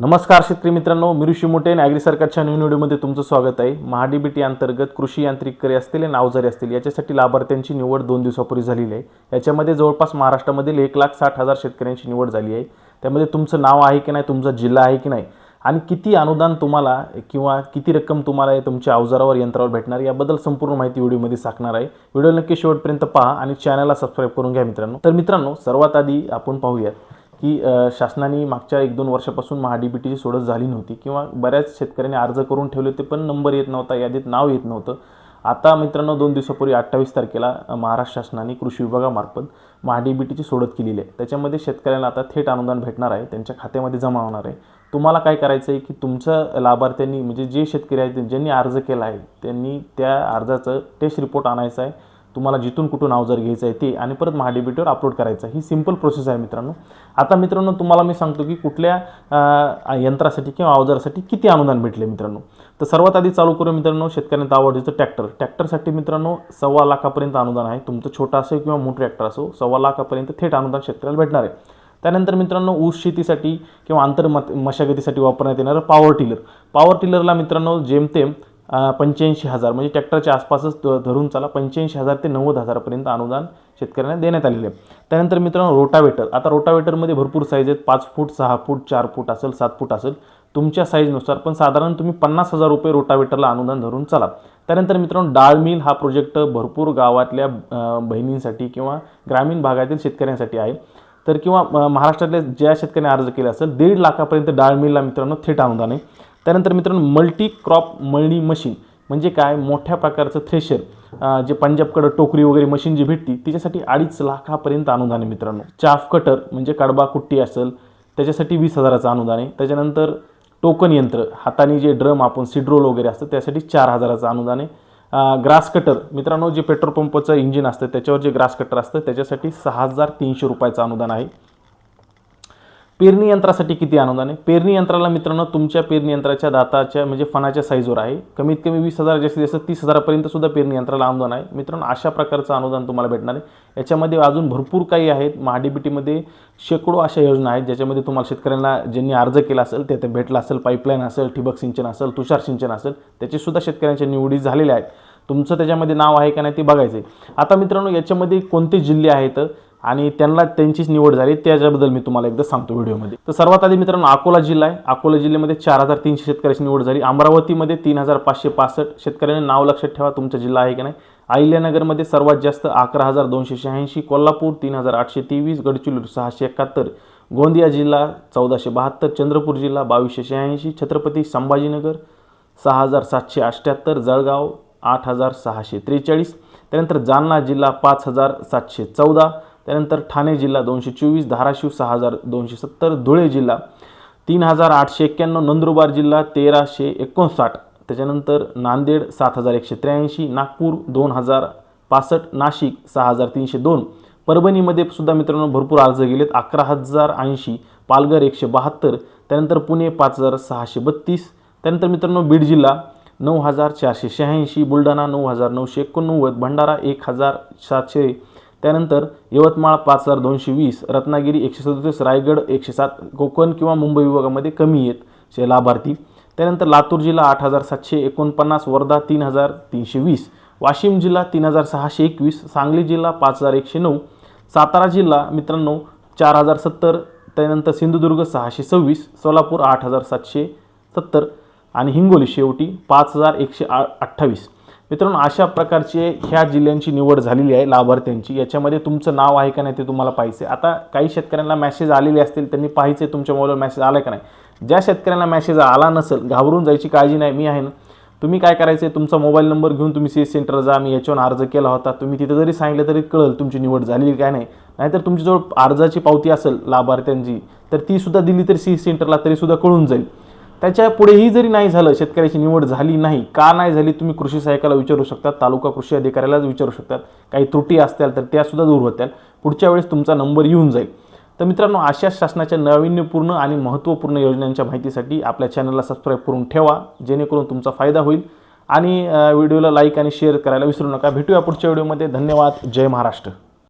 नमस्कार शेतकरी मित्रांनो मी ऋषी मोठे ॲग्री सरकारच्या नवीन व्हिडिओमध्ये तुमचं स्वागत आहे. महाडीबीटी अंतर्गत कृषी यांत्रिककरे असतील आणि अवजारे असतील याच्यासाठी लाभार्थ्यांची निवड दोन दिवसापूर्वी झालेली आहे. याच्यामध्ये जवळपास महाराष्ट्रामधील एक लाख साठ हजार शेतकऱ्यांची निवड झाली आहे. त्यामध्ये तुमचं नाव आहे की नाही तुमचा जिल्हा आहे की नाही आणि किती अनुदान तुम्हाला किंवा किती रक्कम तुम्हाला तुमच्या अवजारावर यंत्रावर भेटणार याबद्दल संपूर्ण माहिती व्हिडिओमध्ये सांगणार आहे. व्हिडिओ नक्की शेवटपर्यंत पहा आणि चॅनलला सबस्क्राईब करून घ्या मित्रांनो. तर मित्रांनो सर्वात आधी आपण पाहूयात की शासनाने मागच्या एक दोन वर्षापासून महाडीबीटीची सोडत झाली नव्हती किंवा बऱ्याच शेतकऱ्यांनी अर्ज करून ठेवले होते पण नंबर येत नव्हता यादीत नाव येत नव्हतं. आता मित्रांनो दोन दिवसापूर्वी अठ्ठावीस तारखेला महाराष्ट्र शासनाने कृषी विभागामार्फत महाडीबीटीची सोडत केलेली आहे. त्याच्यामध्ये शेतकऱ्यांना आता थेट अनुदान भेटणार आहे त्यांच्या खात्यामध्ये जमा होणार आहे. तुम्हाला काय करायचं आहे की तुमचं लाभार्थ्यांनी म्हणजे जे शेतकरी आहेत ज्यांनी अर्ज केला आहे त्यांनी त्या अर्जाचं टेस्ट रिपोर्ट आणायचा आहे. तुम्हाला जिथून कुठून अवजार घ्यायचं आहे ते आणि परत महाडीबीटीवर अपलोड करायचं आहे. ही सिंपल प्रोसेस आहे मित्रांनो. आता मित्रांनो तुम्हाला मी सांगतो की कुठल्या यंत्रासाठी किंवा अवजारासाठी किती अनुदान भेटले मित्रांनो. तर सर्वात आधी चालू करू मित्रांनो शेतकऱ्यांचं आवडीचं ट्रॅक्टर ट्रॅक्टरसाठी मित्रांनो सव्वा लाखापर्यंत अनुदान आहे. तुमचं छोटा असो किंवा मोठं ट्रॅक्टर असो सव्वा लाखापर्यंत थेट अनुदान शेतकऱ्याला भेटणार आहे. त्यानंतर मित्रांनो ऊस शेतीसाठी किंवा आंतर मत मशागतीसाठी वापरण्यात येणारं पॉवर टिलर पॉवर टिलरला मित्रांनो जेमतेम पंच्याऐंशी हजार. म्हणजे ट्रॅक्टरच्या आसपासच धरून चाला पंच्याऐंशी हजार ते नव्वद हजारापर्यंत अनुदान शेतकऱ्यांना देण्यात आलेलं. आहे त्यानंतर मित्रांनो रोटावेटर. आता रोटावेटरमध्ये भरपूर साईज आहेत. पाच फूट सहा फूट चार फूट असेल सात फूट असेल तुमच्या साईजनुसार पण साधारण तुम्ही पन्नास हजार रुपये रोटावेटरला अनुदान धरून चला. त्यानंतर मित्रांनो डाळ मिल हा प्रोजेक्ट भरपूर गावातल्या बहिणींसाठी किंवा ग्रामीण भागातील शेतकऱ्यांसाठी आहे. तर किंवा महाराष्ट्रातल्या ज्या शेतकऱ्यांनी अर्ज केला असेल दीड लाखापर्यंत डाळ मिलला मित्रांनो थेट अनुदान आहे. त्यानंतर मित्रांनो मल्टी क्रॉप मळणी मशीन म्हणजे काय? मोठ्या प्रकारचं थ्रेशर जे पंजाबकडं टोकरी वगैरे मशीन जी भेटती तिच्यासाठी अडीच लाखापर्यंत अनुदान आहे मित्रांनो. चाफ कटर म्हणजे कडबा कुट्टी असेल त्याच्यासाठी वीस हजाराचं अनुदान आहे. त्याच्यानंतर टोकन यंत्र हाताने जे ड्रम आपण सिड्रोल वगैरे असतं त्यासाठी चार हजाराचं अनुदान आहे. ग्रास कटर मित्रांनो जे पेट्रोल पंपचं इंजिन असतं त्याच्यावर जे ग्रास कटर असतं त्याच्यासाठी सहा हजार तीनशे रुपयाचं अनुदान आहे. पेरणी यंत्रासाठी किती अनुदान आहे? पेरणी यंत्राला मित्रांनो तुमच्या पेरणी यंत्राच्या दाताच्या म्हणजे फणाच्या साईजवर आहे. कमीत कमी वीस हजार जास्तीत जास्त तीस हजारापर्यंत सुद्धा पेरणी यंत्राला अनुदान आहे. मित्रांनो अशा प्रकारचं अनुदान तुम्हाला भेटणार आहे. याच्यामध्ये अजून भरपूर काही आहेत. महाडीबीटीमध्ये शेकडो अशा योजना आहेत ज्याच्यामध्ये तुम्हाला शेतकऱ्यांना ज्यांनी अर्ज केला असेल ते ते भेटला असेल पाईपलाईन असेल ठिबक सिंचन असेल तुषार सिंचन असेल त्याचीसुद्धा शेतकऱ्यांच्या निवडी झालेल्या आहेत. तुमचं त्याच्यामध्ये नाव आहे का नाही ते बघायचं आहे आता मित्रांनो याच्यामध्ये कोणते जिल्हे आहेत? आणि त्यांना त्यांचीच निवड झाली त्याच्याबद्दल मी तुम्हाला एकदा सांगतो व्हिडिओमध्ये. तर सर्वात आधी मित्रांनो अकोला जिल्हा आहे. अकोला जिल्ह्यामध्ये चार हजार तीनशे शेतकऱ्याची निवड झाली. अमरावतीमध्ये तीन हजार पाचशे पासष्ट शेतकऱ्यांनी नाव लक्षात ठेवा तुमचा जिल्हा आहे की नाही. अहिल्यानगरमध्ये सर्वात जास्त अकरा हजार दोनशे शहाऐंशी कोल्हापूर तीन हजार आठशे तेवीस गडचिरोली सहाशे एकाहत्तर गोंदिया जिल्हा चौदाशे बहात्तर चंद्रपूर जिल्हा बावीसशे शहाऐंशी छत्रपती संभाजीनगर सहा हजार सातशे अठ्ठ्याहत्तर जळगाव आठ हजार सहाशे त्रेचाळीस त्यानंतर जालना जिल्हा पाच हजार सातशे चौदा त्यानंतर ठाणे जिल्हा दोनशे चोवीस धाराशिव सहा हजार दोनशे सत्तर धुळे जिल्हा तीन हजार आठशे एक्क्याण्णव नंदुरबार जिल्हा तेराशे एकोणसाठ. त्याच्यानंतर नांदेड सात हजार एकशे त्र्याऐंशी नागपूर दोन हजार पासष्ट नाशिक सहा हजार तीनशे दोन. परभणीमध्ये सुद्धा मित्रांनो भरपूर अर्ज गेलेत अकरा हजार ऐंशी पालघर एकशे बहात्तर त्यानंतर पुणे पाच हजार सहाशे बत्तीस त्यानंतर मित्रांनो बीड जिल्हा नऊ हजार चारशे शहाऐंशी बुलढाणा नऊ हजार नऊशे एकोणनव्वद भंडारा एक हजार सातशे त्यानंतर यवतमाळ पाच हजार दोनशे वीस रत्नागिरी एकशे सदतीस रायगड एकशे सात कोकण किंवा मुंबई विभागामध्ये कमी आहेत शे लाभार्थी. त्यानंतर लातूर जिल्हा आठ हजार सातशे एकोणपन्नास वर्धा तीन हजार तीनशे वीस वाशिम जिल्हा तीन हजार सहाशे एकवीस सांगली जिल्हा पाच हजार एकशे नऊ सातारा जिल्हा मित्रांनो चार हजार सत्तर त्यानंतर सिंधुदुर्ग सहाशे सव्वीस सोलापूर आठ हजार सातशे सत्तर आणि हिंगोली शेवटी पाच हजार एकशे आ अठ्ठावीस. मित्रांनो अशा प्रकारचे ह्या जिल्ह्यांची निवड झालेली आहे लाभार्थ्यांची. याच्यामध्ये तुमचं नाव आहे का नाही ते तुम्हाला पाहिजे आता काही शेतकऱ्यांना मेसेज आलेले असतील त्यांनी पाहायचे तुमच्या मोबाईलवर मेसेज आला का नाही. ज्या शेतकऱ्यांना मेसेज आला नसेल घाबरून जायची काळजी नाही मी आहे ना. तुम्ही काय करायचं आहे तुमचा मोबाईल नंबर घेऊन तुम्ही सी एस सेंटर जा मी याच्यावर अर्ज केला होता. तुम्ही तिथं जरी सांगितलं तरी कळेल तुमची निवड झालेली काय नाही. नाहीतर तुमच्याजवळ अर्जाची पावती असेल लाभार्थ्यांची तर ती सुद्धा दिली तरी सी एस सेंटरला तरीसुद्धा कळून जाईल. त्याच्या पुढेही जरी नाही झालं शेतकऱ्याची निवड झाली नाही का नाही झाली तुम्ही कृषी सहाय्यकाला विचारू शकतात तालुका कृषी अधिकाऱ्यालाच विचारू शकतात. काही त्रुटी असतील तर त्यासुद्धा दूर होत्याल पुढच्या वेळेस तुमचा नंबर येऊन जाईल. तर मित्रांनो अशा शासनाच्या नाविन्यपूर्ण आणि महत्त्वपूर्ण योजनांच्या माहितीसाठी आपल्या चॅनलला सबस्क्राईब करून ठेवा जेणेकरून तुमचा फायदा होईल. आणि व्हिडिओला लाईक आणि शेअर करायला विसरू नका. भेटूया पुढच्या व्हिडिओमध्ये. धन्यवाद. जय महाराष्ट्र.